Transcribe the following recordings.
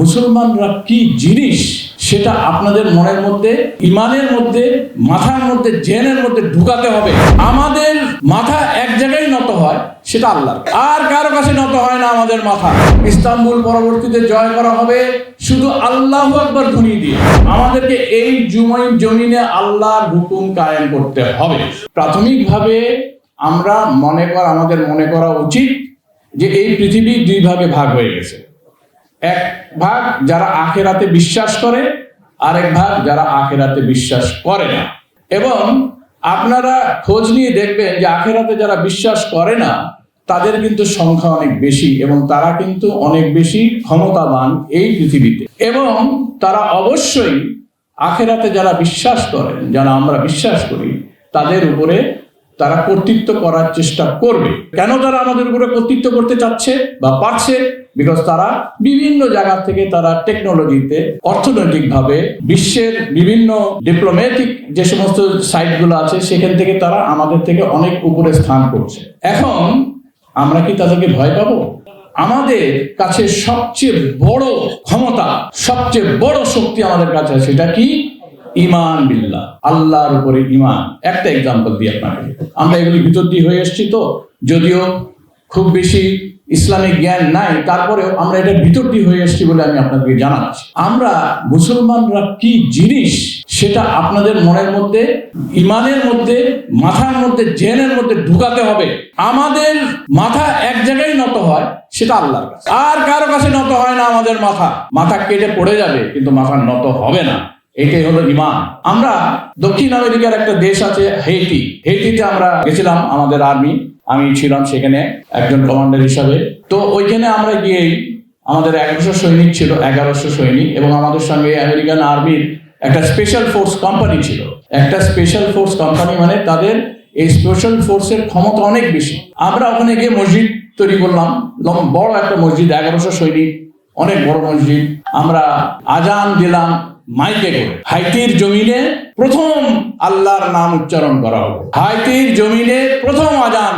মুসলমানরা কি জিনিস সেটা আপনাদের মনের মধ্যে, ইমানের মধ্যে, মাথার মধ্যে, জেনের মধ্যে ঢুকাতে হবে? আমাদের মাথা এক জায়গায় নত হয়, সেটা আল্লাহ আর কারও কাছে নত হয় না আমাদের মাথা। ইস্তাম্বুল পরবর্তীতে জয় করা হবে শুধু আল্লাহ একবার ধ্বনি দিয়ে। আমাদেরকে এই জুমাই জমিনে আল্লাহর হুকুম কায়েম করতে হবে। প্রাথমিকভাবে আমরা মনে করা, আমাদের মনে করা উচিত যে এই পৃথিবী দুই ভাগে ভাগ হয়ে গেছে। এক ভাগ যারা আখেরাতে বিশ্বাস করে, আরেক ভাগ যারা আখেরাতে বিশ্বাস করে না। এবং আপনারা খোঁজ নিয়ে দেখবেন যে আখেরাতে যারা বিশ্বাস করে না, তাদের কিন্তু সংখ্যা অনেক বেশি এবং তারা কিন্তু অনেক বেশি ক্ষমতাবান এই পৃথিবীতে। এবং তারা অবশ্যই আখেরাতে যারা বিশ্বাস করেন, যারা আমরা বিশ্বাস করি, তাদের উপরে তারা কর্তৃত্ব করার চেষ্টা করবে। কেন তারা আমাদের উপরে কর্তৃত্ব করতে চাচ্ছে বা পারছে? বিকজ তারা বিভিন্ন জায়গা থেকে তারা টেকনোলজিতে অর্থনৈতিকভাবে বিশ্বের বিভিন্ন ডিপ্লোম্যাটিক যে সমস্ত সাইটগুলো আছে, সেখান থেকে তারা আমাদের থেকে অনেক উপরে স্থান করছে। এখন আমরা কি তাদেরকে ভয় পাবো? আমাদের কাছে সবচেয়ে বড় ক্ষমতা, সবচেয়ে বড় শক্তি আমাদের কাছে সেটা কি? ইমান বিল্লাহ, আল্লাহর উপরে ইমান। একটা এক্সাম্পল দিই আপনাকে। আমরা এগুলি ভিতর দিয়ে হয়ে এসেছি তো, যদিও খুব বেশি ইসলামিক জ্ঞান নাই, তারপরেও আমরা এটা দিয়ে হয়ে এসেছি বলে আমি আপনাদেরকে জানাচ্ছি। আমরা মুসলমানরা কি জিনিস সেটা আপনাদের মনের মধ্যে, ইমানের মধ্যে, মাথার মধ্যে, জেনের মধ্যে ঢুকাতে হবে? আমাদের মাথা এক জায়গায় নত হয়, সেটা আল্লাহর কাছে। আর কারও কাছে নত হয় না আমাদের মাথা। মাথা কেটে পড়ে যাবে, কিন্তু মাথা নত হবে না। এটাই হলো ইমান। আমরা দক্ষিণ আমেরিকার একটা দেশ আছে, হেইটি। হেইটিতে আমরা গেছিলাম আমাদের আর্মি। আমি ছিলাম সেখানে একজন কমান্ডার হিসাবে। তো ওইখানে আমরা গিয়েই আমাদের এগারোশো সৈনিক ছিল, এগারোশো সৈনিক, এবং আমাদের সঙ্গে আমেরিকান আর্মির একটা স্পেশাল ফোর্স কোম্পানি ছিল। একটা স্পেশাল ফোর্স কোম্পানি মানে তাদের এই স্পেশাল ফোর্সের ক্ষমতা অনেক বেশি। আমরা ওখানে গিয়ে মসজিদ তৈরি করলাম। বড় একটা মসজিদ, এগারোশো সৈনিক, অনেক বড় মসজিদ। আমরা আজান দিলাম মাইকে করে। হাইতির জমিনে প্রথম আল্লাহর নাম উচ্চারণ করা হলো। হাইতির জমিনে প্রথম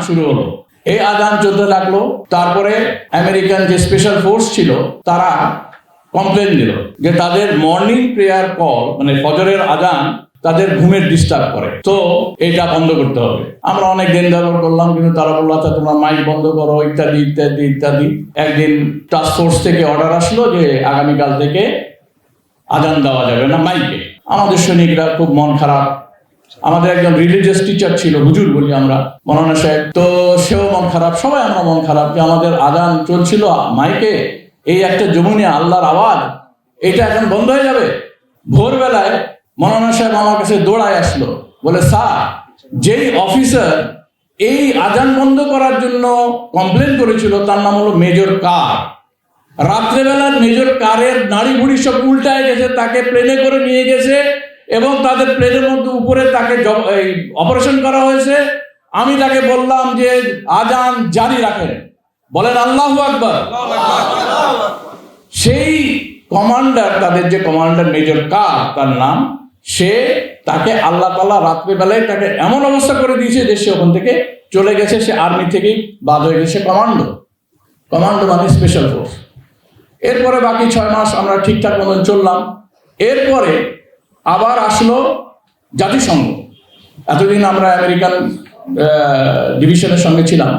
শুরু হলো। এই আজান চলতে লাগল, তারপরে আমেরিকান যে স্পেশাল ফোর্স ছিল, তারা কমপ্লেন দিল যে তাদের মর্নিং প্রেয়ার কল মানে ফজরের আজান, তাদের ঘুমের ডিস্টার্ব করে। তো এটা বন্ধ করতে হবে। আমরা অনেক দিন ব্যবহার করলাম, কিন্তু তারা বলল আচ্ছা তোমরা মাইক বন্ধ করো, ইত্যাদি ইত্যাদি ইত্যাদি। একদিন টাস্ক ফোর্স থেকে অর্ডার আসলো যে আগামীকাল থেকে আজান দেওয়া যাবে না মাইকে আমাদের সৈনিকরা খুব মন খারাপ আমাদের একজন রিলিজিয়াস টিচার ছিল, হুজুর বলি আমরা, মৌলানা সাহেব। তো সেও মন খারাপ, সবাই আমরা মন খারাপ যে আমাদের আজান চলছিল মাইকে, এই একটা জমুনি আল্লাহর আওয়াজ, এটা এখন বন্ধ হয়ে যাবে। ভোরবেলায় মৌলানা সাহেব আমার কাছে দৌড়ায় আসলো, বলে, স্যার, যেই অফিসার এই আজান বন্ধ করার জন্য কমপ্লেন করেছিল, তার নাম হলো মেজর কার। রাত্রেবেলার মেজর কারের নাড়ি ভুড়ি সব উল্টায় গেছে, তাকে প্লেনে করে নিয়ে গেছে এবং তাদের প্লেনের মধ্যে উপরে তাকে অপারেশন করা হয়েছে। আমি তাকে বললাম যে, আজান জারি রাখেন। বলেন, আল্লাহ আকবর। সেই কমান্ডার, তাদের যে কমান্ডার মেজর কার, তার নাম, সে তাকে আল্লাহ তালা রাত্রিবেলায় তাকে এমন অবস্থা করে দিয়েছে যে সে ওখান থেকে চলে গেছে, সে আর্মি থেকেই বাদ হয়ে গেছে কমান্ডো। কমান্ডো মানে স্পেশাল ফোর্স। এরপরে বাকি ছয় মাস আমরা ঠিকঠাক মতন চললাম। এরপরে আবার আসলো জাতিসংঘ। এতদিন আমরা আমেরিকান ডিভিশনের সঙ্গে ছিলাম।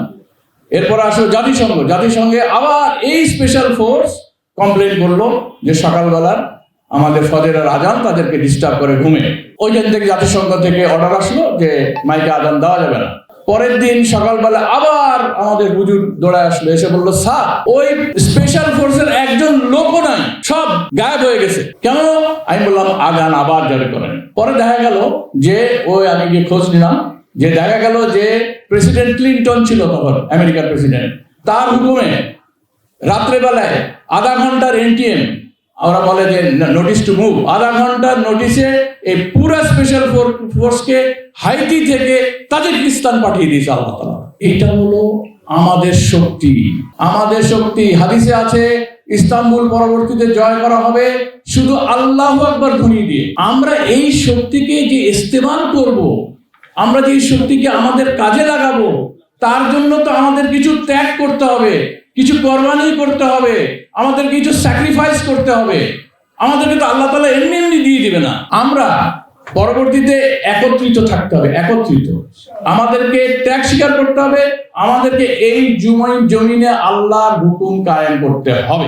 এরপর আসলো জাতিসংঘ। জাতিসংঘে আবার এই স্পেশাল ফোর্স কমপ্লেন করল যে সকালবেলার আমাদের ফজরের আজান তাদেরকে ডিস্টার্ব করে ঘুমে। ওইখান থেকে জাতিসংঘ থেকে অর্ডার আসলো যে মাইকে আজান দেওয়া যাবে না। পরের দিন সকালবেলা আবার আমাদের হুজুর দৌড়ায় আসলো, এসে বলল, স্যার, ওই স্পেশাল ফোর্সের একজন সব গায়েব হয়ে গেছে। কেন? আমি বললাম, আগান আবার জারি করেন। পরে দেখা গেল যে, ওই আমি গিয়ে খোঁজ নিলাম, যে দেখা গেল যে প্রেসিডেন্ট ক্লিনটন ছিল তখন, আমেরিকার প্রেসিডেন্ট। তার হুকুমে রাত্রেবেলায় আধা ঘণ্টার এনটিএম, ওরা বলে যে নোটিশ টু মুভ আধা ঘণ্টার নোটিশে এই পুরো স্পেশাল ফোর্সকে হাইতি থেকে তাজিকিস্তান পাঠিয়ে দিয়েছে আল্লাহ তালা এটা হলো আমাদের শক্তি। আমাদের শক্তি। হাদিসে আছে ইস্তাম্বুল পরবর্তীতে জয় করা হবে শুধু আল্লাহ একবার ধ্বনি দিয়ে। আমরা এই শক্তিকে যে ইস্তেমাল করব, আমরা যে শক্তিকে আমাদের কাজে লাগাবো, তার জন্য তো আমাদের কিছু ত্যাগ করতে হবে, কিছু কোরবানি করতে হবে আমাদের কিছু স্যাক্রিফাইস করতে হবে। আমাদেরকে তো আল্লাহ তালা এমনি এমনি দিয়ে দিবে না। আমরা পরবর্তীতে একত্রিত থাকতে হবে, একত্রিত। আমাদেরকে ত্যাগ স্বীকার করতে হবে, আমাদেরকে এই জুমাই জমিনে আল্লাহর হুকুম কায়েম করতে হবে।